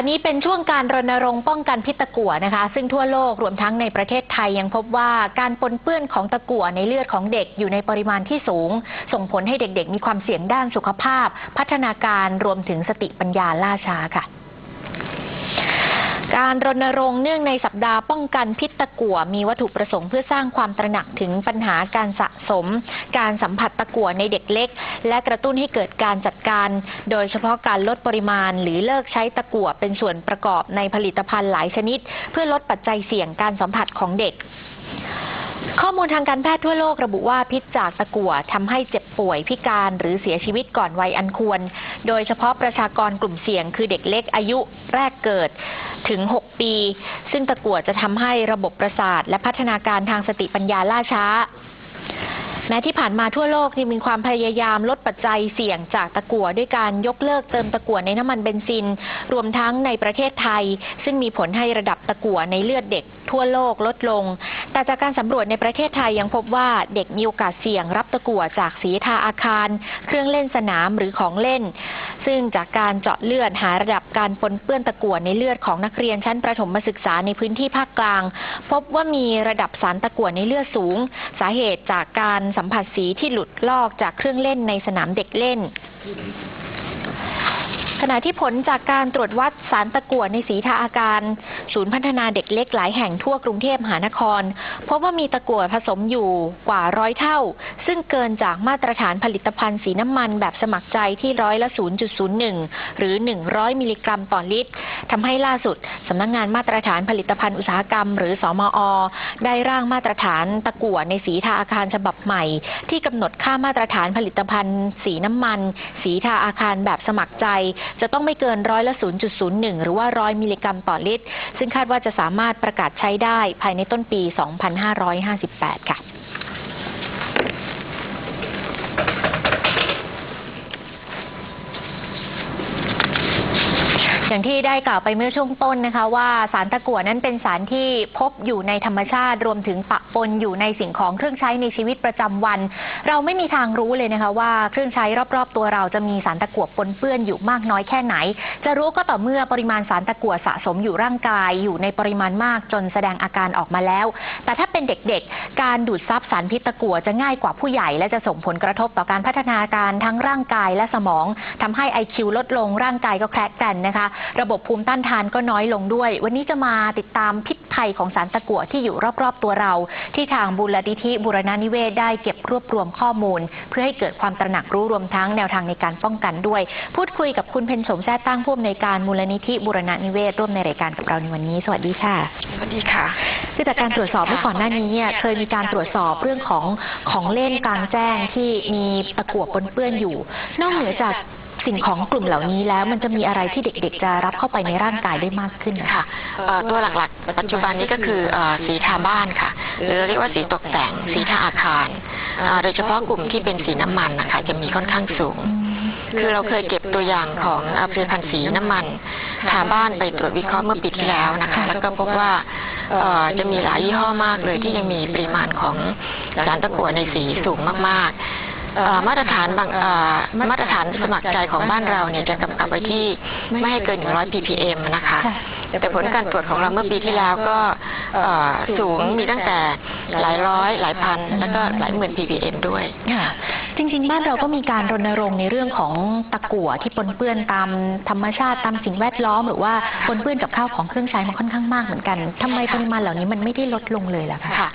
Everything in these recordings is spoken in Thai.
อันนี้เป็นช่วงการรณรงค์ป้องกันพิษตะกั่วนะคะ ซึ่งทั่วโลกรวมทั้งในประเทศไทยยังพบว่าการปนเปื้อนของตะกั่วในเลือดของเด็กอยู่ในปริมาณที่สูง ส่งผลให้เด็กๆ มีความเสี่ยงด้านสุขภาพ พัฒนาการรวมถึงสติปัญญาล่าช้าค่ะ การรณรงค์เนื่องในสัปดาห์ป้องกันพิษตะกั่วมีวัตถุประสงค์เพื่อสร้างความตระหนักถึงปัญหาการสะสม การสัมผัสตะกั่วในเด็กเล็ก และกระตุ้นให้เกิดการจัดการ โดยเฉพาะการลดปริมาณ หรือเลิกใช้ตะกั่วเป็นส่วนประกอบในผลิตภัณฑ์หลายชนิด เพื่อลดปัจจัยเสี่ยงการสัมผัสของเด็ก ข้อมูลทางการแพทย์ทั่วโลกระบุว่าพิษจากตะกั่วทำให้เจ็บป่วยพิการหรือเสียชีวิตก่อนวัยอันควร โดยเฉพาะประชากรกลุ่มเสี่ยง คือเด็กเล็กอายุแรกเกิดถึง 6 ปี ซึ่งตะกั่วจะทำให้ระบบประสาท และพัฒนาการทางสติปัญญาล่าช้า แม้ที่ผ่านมาทั่วโลกนี่มีความพยายามลดปัจจัยเสี่ยงจากตะกั่วด้วยการยกเลิกเติมตะกั่วในน้ำมันเบนซิน รวมทั้งในประเทศไทย ซึ่งมีผลให้ระดับตะกั่วในเลือดเด็กทั่วโลกลดลง แต่จากการสำรวจในประเทศไทยยังพบว่าเด็กมีโอกาสเสี่ยงรับตะกั่วจากสีทาอาคาร เครื่องเล่นสนามหรือของเล่น ซึ่งจากการเจาะเลือดหาระดับการปนเปื้อนตะกั่วในเลือดของนักเรียนชั้นประถมศึกษาในพื้นที่ภาคกลาง พบว่ามีระดับสารตะกั่วในเลือดสูง สาเหตุจากการสัมผัสสีที่หลุดลอกจากเครื่องเล่นในสนามเด็กเล่น ขณะที่ผลจากการตรวจวัดสารตะกั่วในสีทาอาการ ศูนย์พัฒนาเด็กเล็กหลายแห่งทั่วกรุงเทพมหานครพบว่ามีตะกั่วผสมอยู่กว่าร้อยเท่า ซึ่งเกินจากมาตรฐานผลิตภัณฑ์สีน้ำมันแบบสมัครใจที่ร้อยละ 0.01 หรือ 100 มิลลิกรัมต่อลิตรทำให้ล่าสุดสำนักงงานมาตรฐานผลิตภัณฑ์อุตสาหกรรม หรือสอมอ ได้ร่างมาตรฐานตะกั่วในสีทาอาคารฉบับใหม่ ที่กำหนดค่ามาตรฐานผลิตภัณฑ์ สีน้ำมัน สีทาอาคารแบบสมัครใจจะต้องไม่เกินร้อยละ 0.01 หรือว่า 100 มิลลิกรัมต่อลิตร ซึ่งคาดว่าจะสามารถประกาศใช้ได้ภายในต้นปี 2558 ค่ะ อย่างที่ได้กล่าวไปเมื่อช่วงต้นนะคะ ว่าสารตะกั่วนั้นเป็นสารที่พบอยู่ในธรรมชาติรวมถึงปะปนอยู่ในสิ่งของเครื่องใช้ในชีวิตประจำวัน เราไม่มีทางรู้เลยนะคะ ว่าเครื่องใช้รอบๆ ตัวเราจะมีสารตะกั่วปนเปื้อนอยู่มากน้อยแค่ไหน จะรู้ก็ต่อเมื่อปริมาณสารตะกั่วสะสมอยู่ร่างกายอยู่ในปริมาณมากจนแสดงอาการออกมาแล้ว แต่ถ้าเป็นเด็กๆ การดูดซับสารพิษตะกั่วจะง่ายกว่าผู้ใหญ่ และจะส่งผลกระทบต่อการพัฒนาการทั้งร่างกายและสมองทำให้ IQ ลดลงร่างกายก็แคลกกันนะคะระบบภูมิต้านทานก็น้อยลงด้วย วันนี้จะมาติดตามพิษภัยของสารตะกั่วที่อยู่รอบๆ ตัวเรา ที่ทางบูรณิธิบุรณานิเวศได้เก็บรวบรวมข้อมูล เพื่อให้เกิดความตระหนักรู้รวมทั้งแนวทางในการป้องกันด้วย พูดคุยกับคุณเพนสมแท้ตั้งผู้อำนวยการมูลนิธิบุรณานิเวศร่วมในรายการกับเราในวันนี้ สวัสดีค่ะสวัสดีค่ะคือจากการตรวจสอบเมื่อก่อนหน้านี้เนี่ยเคยมีการตรวจสอบเรื่องของของเล่นกลางแจ้งที่มีตะกั่วปนเปื้อนอยู่ นอกเหนือจาก สิ่งของกลุ่มเหล่านี้แล้วมันจะมีอะไรที่เด็กๆ จะรับเข้าไปในร่างกายได้มากขึ้นนะค่ะคะเอ่อตัวหลักๆ ปัจจุบันนี้ก็คือเอ่อสีทาบ้านค่ะ หรือเรียกว่าสีตกแต่ง สีทาอาคารอ่าโดยเฉพาะกลุ่มที่เป็นสีน้ำมันนะคะจะมีค่อนข้างสูง คือเราเคยเก็บตัวอย่างของอ่าผลิตภัณฑ์สีน้ำมันทาบ้านไปตรวจวิเคราะห์เมื่อปีที่แล้วนะคะ แล้วก็พบว่าเอ่อจะมีหลายยี่ห้อมากเลยที่ยังมีปริมาณของสารตะกั่วในสีสูงมากๆเอ่อ มาตรฐานบางมาตรฐานสมัครใจของบ้านเราเนี่ยจะกำกับไว้ที่ไม่ให้เกิน 100 ppm นะคะ แต่ผลการตรวจของเราเมื่อปีที่แล้วก็เอ่อสูงมีตั้งแต่หลายร้อยหลายพัน แล้วก็หลายหมื่น ppm ด้วยค่ะจริงๆบ้านเราก็มีการรณรงค์ในเรื่องของตะกั่วที่ปนเปื้อนตามธรรมชาติตามสิ่งแวดล้อมหรือว่าปนเปื้อนกับข้าวของเครื่องใช้มันค่อนข้างมากเหมือนกันทำไมปริมาณเหล่านี้มันไม่ได้ลดลงเลยล่ะคะค่ะ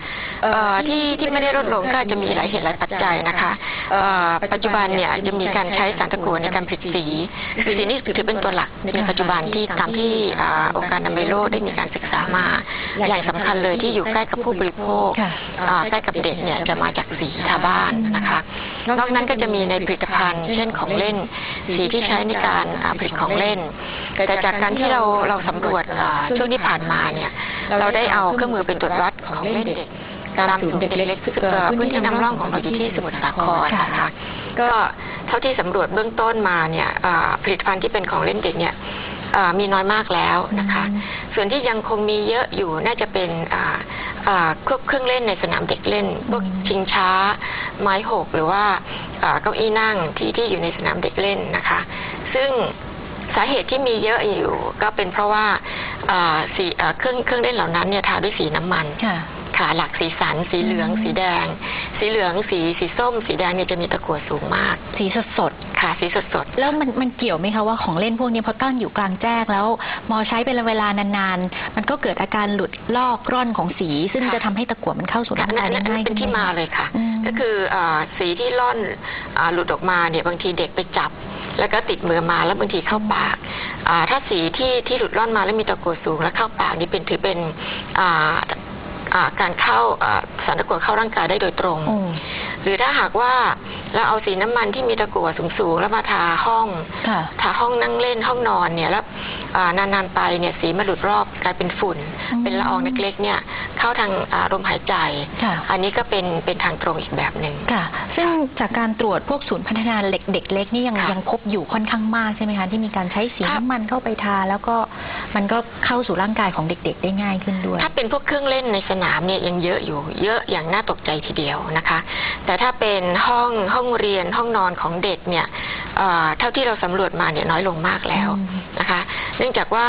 เอ่อที่ที่ไม่ได้ลดลงก็อาจจะมีหลายเหตุหลายปัจจัยนะคะเอ่อปัจจุบันเนี่ยจะมีการใช้สารตะกั่วในการผลิตสีสีนี่ถือเป็นตัวหลักในปัจจุบันที่ตามที่อ่าองค์การอนามัยโลกได้มีการศึกษามา อย่างสำคัญเลยที่อยู่ใกล้กับผู้บริโภคค่ะอ่าใกล้กับเด็กเนี่ยจะมาจากสีทาบ้านนะคะ นอกนั้นก็จะมีในผลิตภัณฑ์ เช่นของเล่น สีที่ใช้ในการอ่าผลิตของเล่น แต่จากการที่เราเราสำรวจอ่าช่วงที่ผ่านมาเนี่ยเราได้เอาเครื่องมือเป็นตรวจวัดของเล่นเด็กตามศูนย์เด็กเล็กๆเอ่อพื้นที่น้ำร่องของเราอยู่ที่สมุทรสาครนะคะก็เท่าที่สำรวจเบื้องต้นมาเนี่ยอ่าผลิตภัณฑ์ที่เป็นของเล่นเด็กเนี่ยอ่า มีน้อยมากแล้วนะคะอืมส่วนที่ยังคงมีเยอะอยู่น่าจะเป็นอ่าอ่าพวกเครื่องเล่นในสนามเด็กเล่น พวกชิงช้า ไม้หกหรือว่าอ่าเก้าอี้นั่งที่ที่อยู่ในสนามเด็กเล่นนะคะ ซึ่งสาเหตุที่มีเยอะอยู่ ก็เป็นเพราะว่าเอ่อสีเอ่อเครื่องเครื่องเล่นเหล่านั้นเนี่ยทาด้วยสีน้ำมัน ค่ะค่ะหลักสีสัน สีเหลืองอืมสีแดง สีเหลืองสีสีส้ม สีแดงเนี่ยจะมีตะกั่วสูงมาก สีสดสดค่ะสีสดสดๆแล้วมันมันเกี่ยวไหมคะว่าของเล่นพวกนี้พอตั้งอยู่กลางแจ้งแล้วมอใช้เป็นเวลานานๆ มันก็เกิดอาการหลุดลอกร่อนของสี ซึ่งจะทำให้ตะกั่วมันเข้าสู่ค่ะร่างกายได้นั่นง่ายเป็นขึ้นที่ไหมาเลยค่ะอืมก็คือเออสีที่ล่อนอาหลุดออกมาเนี่ยบางทีเด็กไปจับแล้วก็ติดมือมาแล้วบางทีเข้าปากอ่าถ้าสีที่ที่หลุดล่อนมาแล้วมีตะกั่วสูงแล้วเข้าปากนี่เป็นถือเป็นอ่าอ่า การเข้าสารตะกั่วเข้าร่างกายได้โดยตรง หรือถ้าหากว่าเราเอาสีน้ำมันที่มีตะกั่วสูงๆแล้วมาทาห้องค่ะทาห้องนั่งเล่นห้องนอนเนี่ยแล้วอ่านานๆไปเนี่ยสีมาหลุดรอบกลายเป็นฝุ่นอืมเป็นละอองเล็กๆเนี่ยเข้าทางอ่าลมหายใจค่ะอันนี้ก็เป็นเป็นทางตรงอีกแบบหนึ่งค่ะ ซึ่งจากการตรวจพวกศูนย์พัฒนาเด็กเด็กเล็กนี่ยังค่ะยังพบอยู่ค่อนข้างมากใช่ไหมคะที่มีการใช้สีครับน้ำมันเข้าไปทา แล้วก็มันก็เข้าสู่ร่างกายของเด็ก ๆ ได้ง่ายขึ้นด้วย ถ้าเป็นพวกเครื่องเล่นในสนามเนี่ยยังเยอะอยู่เยอะอย่างน่าตกใจทีเดียวนะคะ แต่ถ้าเป็นห้องห้องเรียนห้องนอนของเด็กเนี่ยเอ่อเท่าที่เราสำรวจมาเนี่ยน้อยลงมากแล้วอืมนะคะ เนื่องจากว่า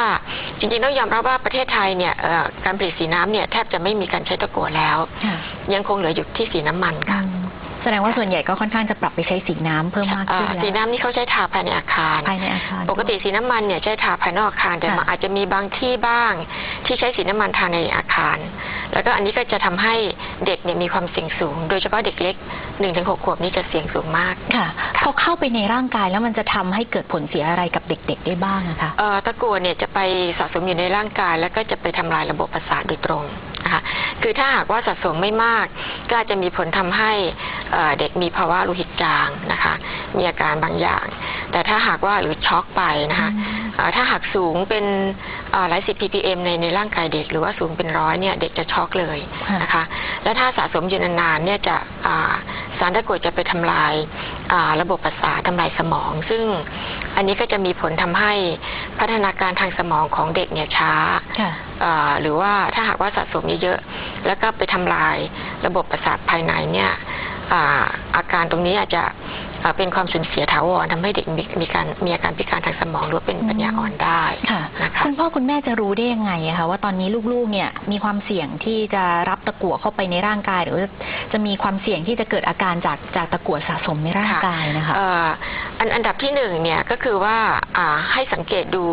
จริงๆต้องยอมรับว่าประเทศไทยเนี่ยเอ่อการผลิตสีน้ำเนี่ยแทบจะไม่มีการใช้ตะกั่วแล้วค่ะยังคงเหลืออยู่ที่สีน้ำมันค่ะอืม แสดงว่าส่วนใหญ่ก็ค่อนข้างจะปรับไปใช้สีน้ำเพิ่มมากเอ่ขึ้นอแล้วสีน้ำนี่เขาใช้ทาภายในอาคาร ภายในอาคาร ปกติสีน้ำมันเนี่ยใช้ทาภายนอกอาคารแต่ค่ะ มันอาจจะมีบางที่บ้าง ที่ใช้สีน้ำมันทาในอาคาร แล้วก็อันนี้ก็จะทำให้เด็กเนี่ยมีความเสี่ยงสูง โดยเฉพาะเด็กเล็ก1นถึงหขวบนี่จะเสี่ยงสูงมาก ค่ะค่ะพอเข้าไปในร่างกายแล้วมันจะทำให้เกิดผลเสียอะไรกับเด็ก ๆ ได้บ้างนะคะ เอ่อตะกั่วเนี่ยจะไปสะสมอยู่ในร่างกาย แล้วก็จะไปทำลายระบบประสาทโดยตรง นะคะคือถ้าหากว่าสะสมไม่มาก ก็อาจจะมีผลทำให้เอ่อเด็กมีภาวะโลหิตจางนะคะ มีอาการบางอย่าง แต่ถ้าหากว่าหรือช็อกไปนะคะอืมเอ่อถ้าหากสูงเป็น เอ่อหลายสิบ ppm ในในร่างกายเด็ก หรือว่าสูงเป็นร้อยเนี่ยเด็กจะช็อกเลยค่ะนะคะ และถ้าสะสมอยู่นานๆเนี่ยจะอ่าสารตะกั่วจะไปทำลายอ่าระบบประสาททำลายสมอง ซึ่งอันนี้ก็จะมีผลทำให้พัฒนาการทางสมองของเด็กเนี่ยช้าค่ะอ่าหรือว่าถ้าหากว่าสะสมเยอะๆแล้วก็ไปทำลายระบบประสาทภายในเนี่ย อ่าอาการตรงนี้อาจจะอ่าเป็นความสูญเสียถาวรทำให้เด็กมีมีการมีอาการพิการทางสมองหรือว่าเป็นปัญญาอ่อนได้ค่ะนะคะคุณพ่อคุณแม่จะรู้ได้ยังไงอะคะว่าตอนนี้ลูกๆเนี่ยมีความเสี่ยงที่จะรับตะกั่วเข้าไปในร่างกาย หรือว่าจะมีความเสี่ยงที่จะเกิดอาการจากจากตะกั่วสะสมในร่างกายนะคะเอ่ออันอันดับที่หนึ่งเนี่ยก็คือว่าอ่าให้สังเกตดู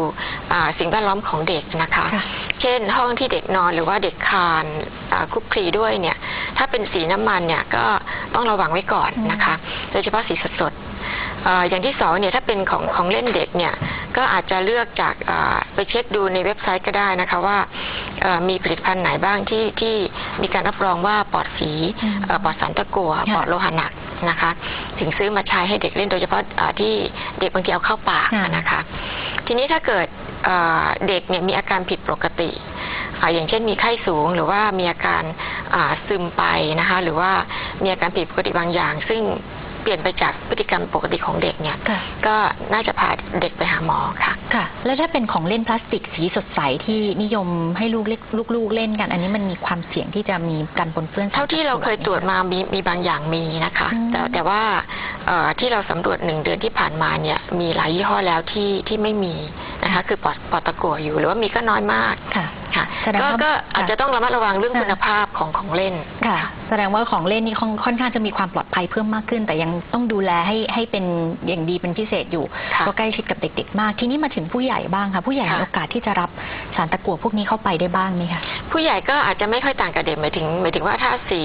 อ่าสิ่งแวดล้อมของเด็กนะคะค่ะเช่นห้องที่เด็กนอนหรือว่าเด็กคลานอ่าคลุกคลีด้วยเนี่ยถ้าเป็นสีน้ำมันเนี่ยก็ต้องระวังไว้ก่อนนะคะ โดยเฉพาะสีสดๆเอ่ออย่างที่สองเนี่ยถ้าเป็นของของเล่นเด็กเนี่ยก็อาจจะเลือกจากอ่าไปเช็คดูในเว็บไซต์ก็ได้นะคะว่าเอ่อมีผลิตภัณฑ์ไหนบ้างที่ที่มีการรับรองว่าปลอดสีอืมเอ่อปลอดสารตะกั่วค่ะปลอดโลหะหนักนะคะ ถึงซื้อมาใช้ให้เด็กเล่นโดยเฉพาะอ่าที่เด็กบางทีเอาเข้าปากค่ะนะคะ ทีนี้ถ้าเกิดเอ่อเด็กเนี่ยมีอาการผิดปกติ อ่าอย่างเช่นมีไข้สูงหรือว่ามีอาการอ่าซึมไปนะคะหรือว่ามีอาการผิดปกติบางอย่าง ซึ่งเปลี่ยนไปจากพฤติกรรมปกติของเด็กเนี่ยค่ะก็น่าจะพาเด็กไปหาหมอค่ะค่ะ แล้วถ้าเป็นของเล่นพลาสติกสีสดใสที่นิยมให้ลูกเล็กลูกๆเล่นกัน อันนี้มันมีความเสี่ยงที่จะมีการปนเปื้อนสเท่าที่เราเคยตรวจไหคะมามีมีบางอย่างมีนะคะอืมแต่แต่ว่าเอ่อที่เราสำรวจหนึ่งเดือนที่ผ่านมาเนี่ยมีหลายยี่ห้อแล้วที่ที่ไม่มีนะคะ คือปลอดปลอดตะกั่วอยู่หรือว่ามีก็น้อยมาก ค่ะค่ะแสดงก็ว่าก็อาจจะต้องระมัดระวังเรื่องค่ะ คุณภาพของของเล่น ค่ะ แสดงว่าของเล่นนี่ค่อนค่อนข้างจะมีความปลอดภัยเพิ่มมากขึ้น แต่ยังต้องดูแลให้ให้เป็นอย่างดีเป็นพิเศษอยู่ค่ะ ก็ใกล้ชิดกับเด็ก ๆ มาก ทีนี้มาถึงผู้ใหญ่บ้างค่ะ ผู้ใหญ่ค่ะมีโอกาสที่จะรับสารตะกั่วพวกนี้เข้าไปได้บ้างไหมคะ ผู้ใหญ่ก็อาจจะไม่ค่อยต่างกับเด็กหมายถึงหมายถึงว่าถ้าสี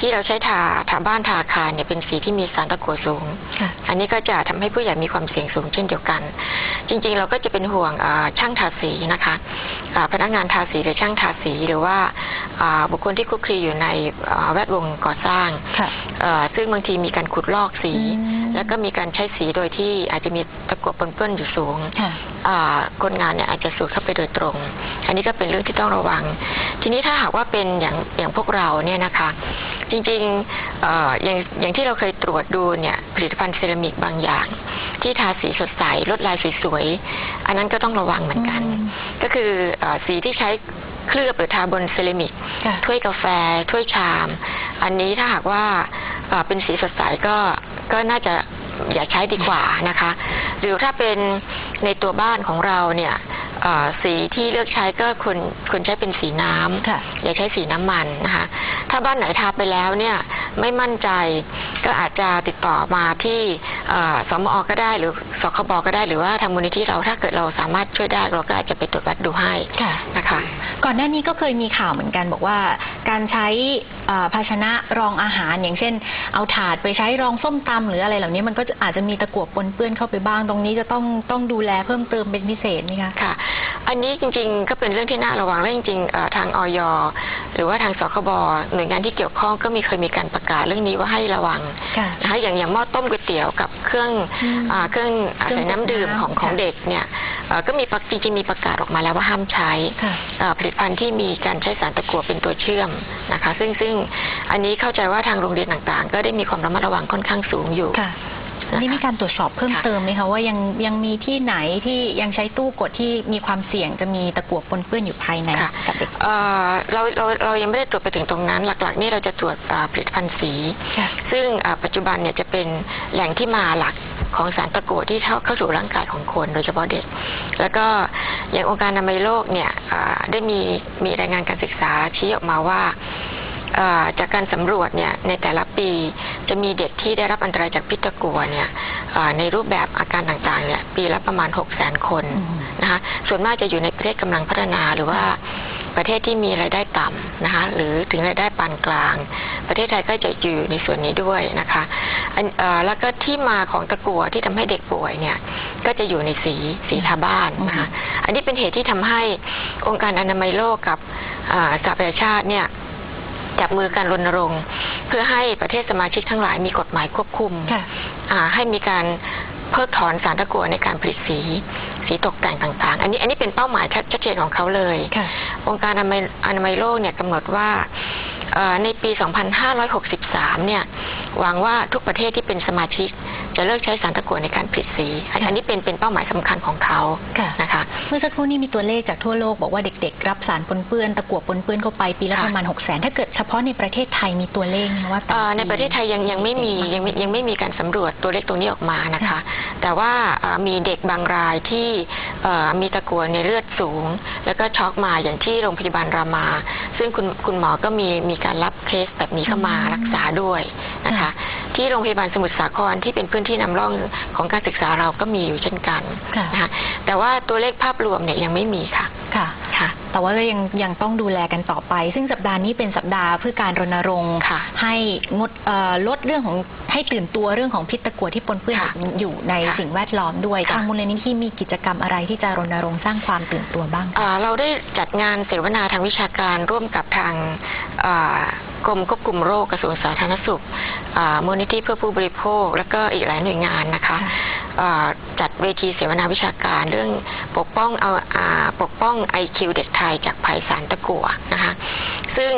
ที่เราใช้ทาทาบ้านทาอาคารเนี่ยเป็นสีที่มีสารตะกั่วสูง ค่ะ อันนี้ก็จะทำให้ผู้ใหญ่มีความเสี่ยงสูงเช่นเดียวกัน จริงๆ เราก็จะเป็นห่วงอ่าช่างทาสีนะคะอ่าพนักงานทาสีหรือช่างทาสีหรือว่าอ่าบุคคลที่คลุกคลีอยู่ในอ่าแวดวงก่อสร้างค่ะเอ่อซึ่งบางทีมีการขุดลอกสีอืม แล้วก็มีการใช้สีโดยที่อาจจะมีตะกั่วปนเปื้อนอยู่สูงค่ะอ่าคนงานเนี่ยอาจจะสูดเข้าไปโดยตรง อันนี้ก็เป็นเรื่องที่ต้องระวัง ทีนี้ถ้าหากว่าเป็นอย่างอย่างพวกเราเนี่ยนะคะ จริงๆเอ่ออย่างอย่างที่เราเคยตรวจดูเนี่ยผลิตภัณฑ์เซรามิกบางอย่าง ที่ทาสีสดใสลวดลายสวยๆอันนั้นก็ต้องระวังเหมือนกันอืมก็คือเออสีที่ใช้ เคลือบหรือทาบนเซรามิกค่ะถ้วยกาแฟ ถ้วยชาม อันนี้ถ้าหากว่าเอ่อเป็นสีสดใสก็ก็น่าจะอย่าใช้ดีกว่านะคะ หรือถ้าเป็นในตัวบ้านของเราเนี่ยเอ่อสีที่เลือกใช้ก็ควรควรใช้เป็นสีน้ำค่ะอย่าใช้สีน้ำมันนะคะ ถ้าบ้านไหนทาไปแล้วเนี่ยไม่มั่นใจก็อาจจะติดต่อมาที่เอ่อสมอก็ได้หรือสคบก็ได้หรือว่าทางมูลนิธิเราถ้าเกิดเราสามารถช่วยได้เราก็อาจจะไปตรวจวัดดูให้ค่ะนะคะ ก่อนหน้านี้ก็เคยมีข่าวเหมือนกันบอกว่า การใช้ ภาชนะรองอาหาร อย่างเช่น เอาถาดไปใช้รองส้มตำหรืออะไรเหล่านี้มันก็จะอาจจะมีตะกั่วปนเปื้อนเข้าไปบ้างตรงนี้จะต้องต้องดูแลเพิ่มเติมเป็นพิเศษไหมคะค่ะ อันนี้จริงๆ ก็เป็นเรื่องที่น่าระวังและจริงๆเอ่อทางออยหรือว่าทางสคบหน่วยงานที่เกี่ยวข้องก็มีเคยมีการประกาศเรื่องนี้ว่าให้ระวังค่ะนะคะอย่างอย่างหม้อต้มก๋วยเตี๋ยวกับเครื่องอืมอ่าเครื่องอ่าเครื่องใส่น้ำดื่มกดน้ำของของค่ะเด็กเนี่ยเอ่อก็มีประจริงๆมีประกาศออกมาแล้วว่าห้ามใช้ค่ะเอ่อผลิตภัณฑ์ที่มีการใช้สารตะกั่วเป็นตัวเชื่อมนะคะ ซึ่งซึ่งอันนี้เข้าใจว่าทางโรงเรียนต่างๆ ก็ได้มีความระมัดระวังค่อนข้างสูงอยู่ค่ะอันนี้มีการตรวจสอบเพิ่มค่ะเติมไหมคะว่ายังยังมีที่ไหนที่ยังใช้ตู้กดที่มีความเสี่ยงจะมีตะกั่วปนเปื้อนอยู่ภายในค่ะกับเด็กเอ่อเราเราเรายังไม่ได้ตรวจไปถึงตรงนั้น หลักๆ นี่เราจะตรวจอ่าผลิตภัณฑ์สีค่ะซึ่งอ่าปัจจุบันเนี่ยจะเป็นแหล่งที่มาหลักของสารตะกั่วที่เข้าเข้าสู่ร่างกายของคนโดยเฉพาะเด็ก แล้วก็อย่างองค์การอนามัยโลกเนี่ยอ่าได้มีมีรายงานการศึกษาชี้ออกมาว่าอ่า จากการสำรวจเนี่ยในแต่ละปีจะมีเด็กที่ได้รับอันตรายจากพิษตะกั่วเนี่ยอ่าในรูปแบบอาการต่างๆเนี่ยปีละประมาณ 6 0 0 0 0 0คนอืมนะคะส่วนมากจะอยู่ในประเทศกำลังพัฒนาหรือว่าประเทศที่มีรายได้ต่ำนะคะหรือถึงรายได้ปานกลาง ประเทศไทยก็จะอยู่ในส่วนนี้ด้วยนะคะอันเอ่อแล้วก็ที่มาของตะกั่วที่ทำให้เด็กป่วยเนี่ยก็จะอยู่ในสีสีทาบ้านนะคะอันนี้เป็นเหตุที่ทำให้องค์การอนามัยโลกกับอ่าสหประชาชาติเนี่ย จับมือการรณรงค์ เพื่อให้ประเทศสมาชิกทั้งหลายมีกฎหมายควบคุมค่ะอ่าให้มีการเพิกถอนสารตะกั่วในการผลิตสี สีตกแต่งต่างๆ อันนี้อันนี้เป็นเป้าหมายชัดชัดเจนของเขาเลยค่ะองค์การอนามัยอนามัยโลกเนี่ยกำหนดว่าเอ่อ ในปี 2563 เนี่ย หวังว่าทุกประเทศที่เป็นสมาชิก จะเลิกใช้สารตะกั่วในการผลิตสี อันค่ะอันนี้เป็นเป็นเป้าหมายสำคัญของเขาค่ะนะคะ เมื่อสักครู่นี้มีตัวเลขจากทั่วโลกบอกว่าเด็กๆ รับสารปนเปื้อนตะกั่วปนเปื้อนเข้าไปปีละค่ะประมาณ 6 0 0 0 0 ถ้าเกิดเฉพาะในประเทศไทยมีตัวเลขไหมว่าแต่เอ่อละในประเทศไทยยังยังไม่มียังไม่ยังไม่มีการสำรวจตัวเลขตรงนี้ออกมานะคะค่ะแต่ว่าเอ่อมีเด็กบางรายที่เอ่อมีตะกั่วในเลือดสูง แล้วก็ช็อกมาอย่างที่โรงพยาบาลรามา ซึ่งคุณคุณหมอก็มีมีการรับเคสแบบนี้เข้ามารักษาด้วยนะคะ ที่โรงพยาบาลสมุทรสาครที่เป็นพื้นที่นำร่องของการศึกษาเราก็มีอยู่เช่นกันค่ะนะคะแต่ว่าตัวเลขภาพรวมเนี่ยยังไม่มีค่ะค่ะค่ะแต่ว่าก็ยังยังต้องดูแลกันต่อไป ซึ่งสัปดาห์นี้เป็นสัปดาห์เพื่อการรณรงค์ค่ะ ให้งดเอ่อลดเรื่องของให้ตื่นตัวเรื่องของพิษตะกั่วที่ปนเปื้อนค่ะอยู่ในค่ะสิ่งแวดล้อมด้วยค่ะ ทางมูลนิธิมีกิจกรรมอะไรที่จะรณรงค์สร้างความตื่นตัวบ้างคะ อ่าเราได้จัดงานเสวนาทางวิชาการร่วมกับทางอ่ากรมควบคุมโรคกระทรวงสาธารณสุขอ่ามูลนิธิเพื่อผู้บริโภค แล้วก็อีกหลายหน่วยงานนะคะค่ะ อ่า จัดเวทีเสวนาวิชาการเรื่องปกป้องเอาปกป้อง IQ เด็กไทยจากภัยสารตะกั่วนะคะ ซึ่ง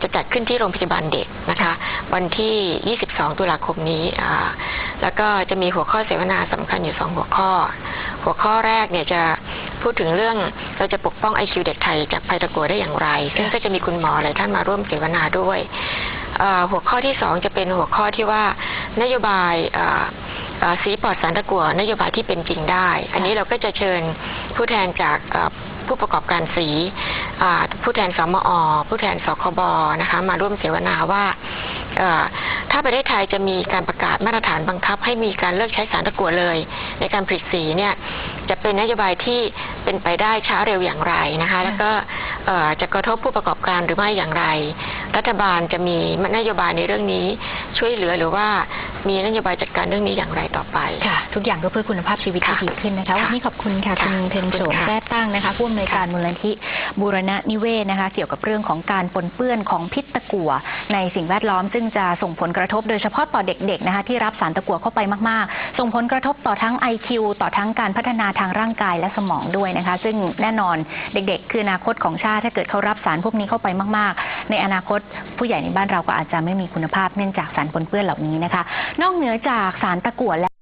จะจัดขึ้นที่โรงพยาบาลเด็กนะคะ วันที่ 22 ตุลาคมนี้ แล้วก็จะมีหัวข้อเสวนาสำคัญอยู่สองหัวข้อ หัวข้อแรกเนี่ยจะพูดถึงเรื่องเราจะปกป้อง IQ เด็กไทยจากภัยตะกั่วได้อย่างไร ซึ่งก็จะมีคุณหมอหลายท่านมาร่วมเสวนาด้วย หัวข้อที่สองจะเป็นหัวข้อที่ว่านโยบายเอ่อเอ่อสีปลอดสารตะกั่วนโยบายที่เป็นจริงได้ อันนี้เราก็จะเชิญผู้แทนจากเอ่อผู้ประกอบการสีอ่าผู้แทนสมอ ผู้แทนสคบนะคะ มาร่วมเสวนาว่าเอ่อ ถ้าประเทศไทยจะมีการประกาศมาตรฐานบังคับ ให้มีการเลิกใช้สารตะกั่วเลย ในการผลิตสีเนี่ยจะเป็นนโยบายที่เป็นไปได้ช้าเร็วอย่างไรนะคะ แล้วก็เอ่อจะกระทบผู้ประกอบการหรือไม่อย่างไร รัฐบาลจะมีนโยบายในเรื่องนี้ช่วยเหลือหรือว่ามีนโยบายจัดการเรื่องนี้อย่างไรต่อไปค่ะ ทุกอย่างก็เพื่อคุณภาพชีวิตที่ค่ะดีขึ้นนะคะค่ะวันนี้ขอบคุณค่ะค่ะคุณเทนโฉมขอบคุณค่ะแท้ตั้งนะคะผู้อำนวยการมูลนิธิบูรณนิเวศนะคะ เกี่ยวกับเรื่องของการปนเปื้อนของพิษตะกั่วในสิ่งแวดล้อมซึ่งจะส่งผลกระทบโดยเฉพาะต่อเด็กๆนะคะที่รับสารตะกั่วเข้าไปมากๆ ส่งผลกระทบต่อทั้ง IQ ต่อทั้งการพัฒนาทางร่างกายและสมองด้วยนะคะ ซึ่งแน่นอนเด็กๆ คืออนาคตของชาติถ้าเกิดเขารับสารพวกนี้เข้าไปมาก ๆ ในอนาคตผู้ใหญ่ในบ้านเราก็อาจจะไม่มีคุณภาพเนื่องจากสารปนเปื้อนเหล่านี้นะคะ นอกเหนือจากสารตะกั่วแล้ว